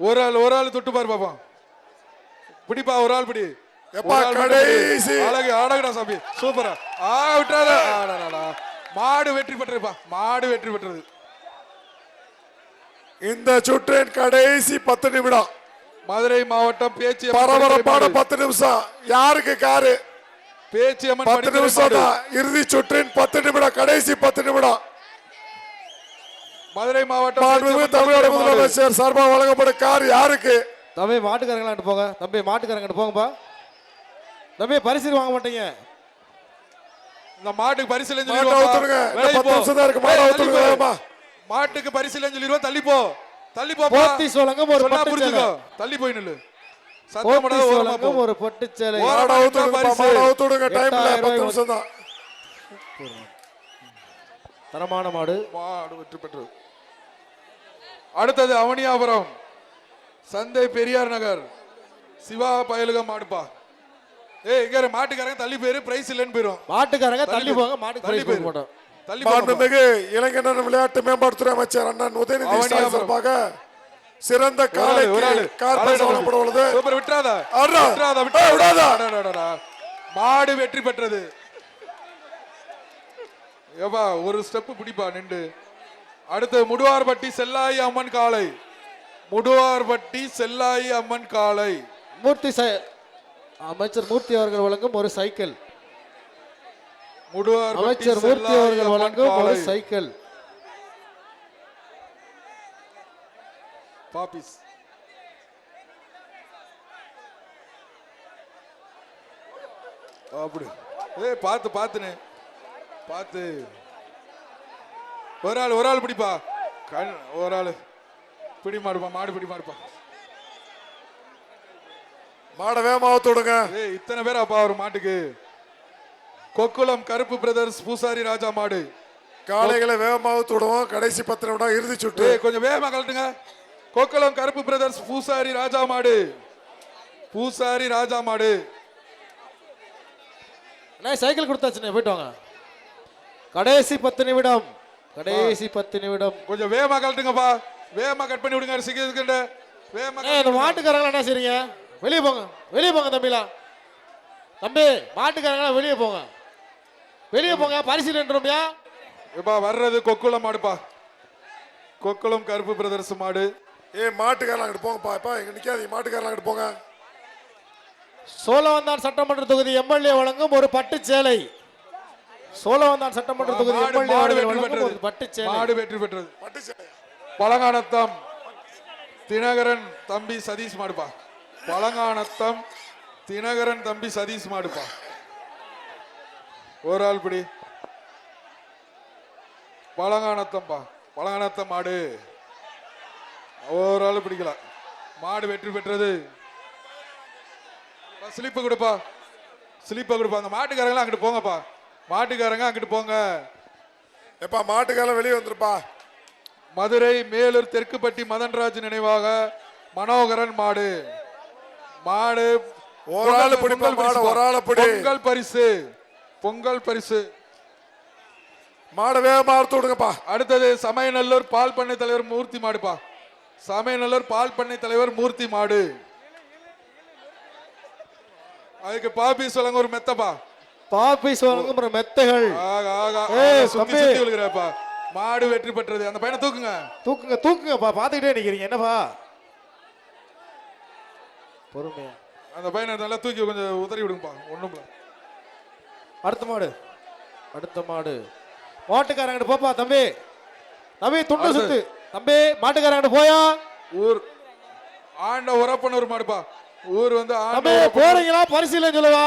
ஒரு ஆள் ஒரு ஆள் தொட்டு பாரு பாப்போம் பிடிப்பா ஒரு ஆள் பிடி. அழகு அழகுடா சாமி. சூப்பரா. ஆ விட்டாத. மாடு வெற்றி பெற்றதுப்பா மாடு வெற்றி பெற்றது. இந்த சுற்றின் கடைசி பத்து நிமிடம். மதுரை மாவட்டம் பேச்சு பரபரப்பான பத்து நிமிஷம். யாருக்கு காரு? பேச்சு பத்து நிமிஷம் இறுதி சுற்றின் பத்து நிமிடம் கடைசி பத்து நிமிடம். மதுரை மாவட்டம் தமிழக முதலமைச்சர் சார்பாக வழங்கப்படும் கார் யாருக்கு? தம்பி மாட்டுக்காரங்களாண்டு போங்க. தம்பி மாட்டுக்காரங்கிட்ட போங்கப்பா. தம்பி பரிசு வாங்க மாட்டீங்க. இந்த மாட்டுக்கு அவுத்துடுங்க, வேகமா. மாட்டுக்கு பரிசுல சொல்லிடுவோம். தள்ளி போ. தள்ளி போ போத்தி சோளங்கம் ஒரு சொன்னா பட்டு புரிஞ்சுக்கோ. தள்ளி போய் நில்லு. சத்தம் ஒரு பட்டு சேலை. பரிசு. டைம்ல நிமிஷம் தான். தரமான மாடு. மாடு வெற்றி பெற்றது. அடுத்தது அவனியாபுரம் சந்தை பெரியார் நகர் சிவா பயலுக மாடுப்பா ஏய் இங்க மாட்டுக்காரங்க தள்ளி போயிரு பிரைஸ் இல்லைன்னு போயிரும் மாட்டுக்காரங்க தள்ளி போய். போங்க மாட்டுக்கு தள்ளி போயிரு. மாட்டோம் தள்ளி போங்கப்பா. மாண்புமிகு இளைஞர் விளையாட்டு மேம்பாட்டுத்துறை அமைச்சர் அண்ணன் உதயநிதி. சார்பாக சிறந்த ஒரு ஆளு, ஒரு காலைக்கு ஆளு. கார் ஆளு பரிசு விடாத. வழங்கப்பட உள்ளது சூப்பர் விட்டுறாத விடாத. மாடு வெற்றி பெற்றது ஏப்பா ஒரு ஸ்டெப் பிடிப்பா நின்று அடுத்து முடுவார்பட்டி செல்லாயி அம்மன் காளை. முடுவார்பட்டி செல்லாயி அம்மன் காளை. மூர்த்தி அமைச்சர் மூர்த்தி அவர்கள் வழங்கும் ஒரு சைக்கிள். அமைச்சர் மூர்த்தி அவர்கள் வழங்கும் ஒரு காளை. சைக்கிள். பாபிஸ் அப்படி. ஏய் பார்த்து பார்த்துனே. பார்த்து. ஒரு ஆள் ஒரு ஆள் பிடிப்பா. கண் ஒரு ஆள். பிடி மாடுப்பா மாடு பிடி மாடுப்பா. மாடை வேகமா அவுத்துடுங்க ஏய் இத்தனை பேர் அப்பா ஒரு மாட்டுக்கு. கொக்குளம் கருப்பு பிரதர்ஸ் பூசாரி ராஜா மாடு. காளைகளை வேகமா அவுத்துடுவோம் கடைசி பத்து நிமிடம் இறுதி ஏய் கொஞ்சம் வேகமா கழட்டுங்க. கொக்குளம் கருப்பு பிரதர்ஸ் பூசாரி ராஜா மாடு. பூசாரி ராஜா மாடு. அண்ணா சைக்கிள் கொடுத்தாச்சுண்ணே போயிட்டு வாங்க. கடைசி பத்து நிமிடம் கடைசி பத்து நிமிடம். கொஞ்சம் வேகமா கழட்டுங்கப்பா. வேகமா கட் பண்ணி விடுங்க சிக்கிட்டு வேகமா இந்த மாட்டுக்காரங்களா என்ன செய்றீங்க? வெளியே போங்க வெளியே போங்க தம்பிலாம் தம்பி மாட்டுக்காரங்களா வெளியே போங்க. வெளியே போங்க பரிசீலன்றியா இப்பா வர்றது கொக்குளம் மாடுப்பா. கொக்குளம் கருப்பு பிரதர்ஸ் மாடு. ஏய் மாட்டுக்காரலாம் அங்கிட்டு போங்கப்பா. இப்ப இங்க நிக்காதீங்க மாட்டுக்காரலாம் அங்கிட்டு போங்க. சோழவந்தான் சட்டமன்ற தொகுதி எம்எல்ஏ வழங்கும் ஒரு பட்டு சேலை. சோழவந்தான் சட்டமன்ற தொகுதி மாடு எம்எல்ஏ வெற்றி பெற்றது. பட்டு சேலை. மாடு வெற்றி பெற்றது. பட்டு சேலையா? பழங்கானத்தம். தினகரன் தம்பி சதீஷ் மாடுப்பா. பழங்கானத்தம் தினகரன் தம்பி சதீஷ் மாடுப்பா. ஒரு ஆள் பிடி. பழங்கானத்தம்பா. பழங்கானத்தம் மாடு. ஒரு ஆள் பிடிக்கல. மாடு வெற்றி பெற்றது. ஸ்லிப்பு கொடுப்பா. ஸ்லிப்பை கொடுப்பா. அந்த மாட்டுக்காரங்களாம் அங்கிட்டு போங்கப்பா. மாட்டுக்காரங்க அங்கிட்டு போங்க. எப்பா மாட்டுக்காரலாம் வெளியே வந்துருப்பா. மதுரை மேலூர் தெற்குப்பட்டி மதன்ராஜ் நினைவாக மனோகரன் மாடு. மாடு ஒரு ஆளு மாடை பரிசு. ஒரு ஆளு பிடி. பொங்கல் பரிசு பொங்கல் பரிசு. மாடை வேகமா அறுத்து விடுங்கப்பா. அடுத்தது சமயநல்லூர் பால் பண்ணை தலைவர் மூர்த்தி மாடுப்பா. சமயநல்லூர் பால் பண்ணை தலைவர் மூர்த்தி மாடு. அதுக்கு பாப்பி சொல்லுங்க ஒரு மெத்தப்பா. பாப்பீஸ் வழங்கும் ஒரு மெத்தைகள். சுத்தி. சுத்தி விழுகிறப்பா மாடு வெற்றி பெற்றது. அந்த பையனை தூக்குங்க. தூக்குங்க தூக்குங்கப்பா பார்த்துக்கிட்டே நிக்கிறீங்க. என்னப்பா? பொறுமையா. அந்த பையனை நல்லா தூக்கி கொஞ்சம் உதறி விடுங்கப்பா. ஒண்ணும் அடுத்த மாடு. அடுத்த மாடு. மாட்டுக்காரங்கிட்ட போப்பா தம்பி. தம்பி துண்டு. சுத்து. தம்பி மாட்டுக்காரங்கிட்ட போயா? ஊர். ஆண்ட உரப்பனூர் மாடுப்பா. ஊர் வந்து. போறீங்களா? பரிசீலனை சொல்லவா.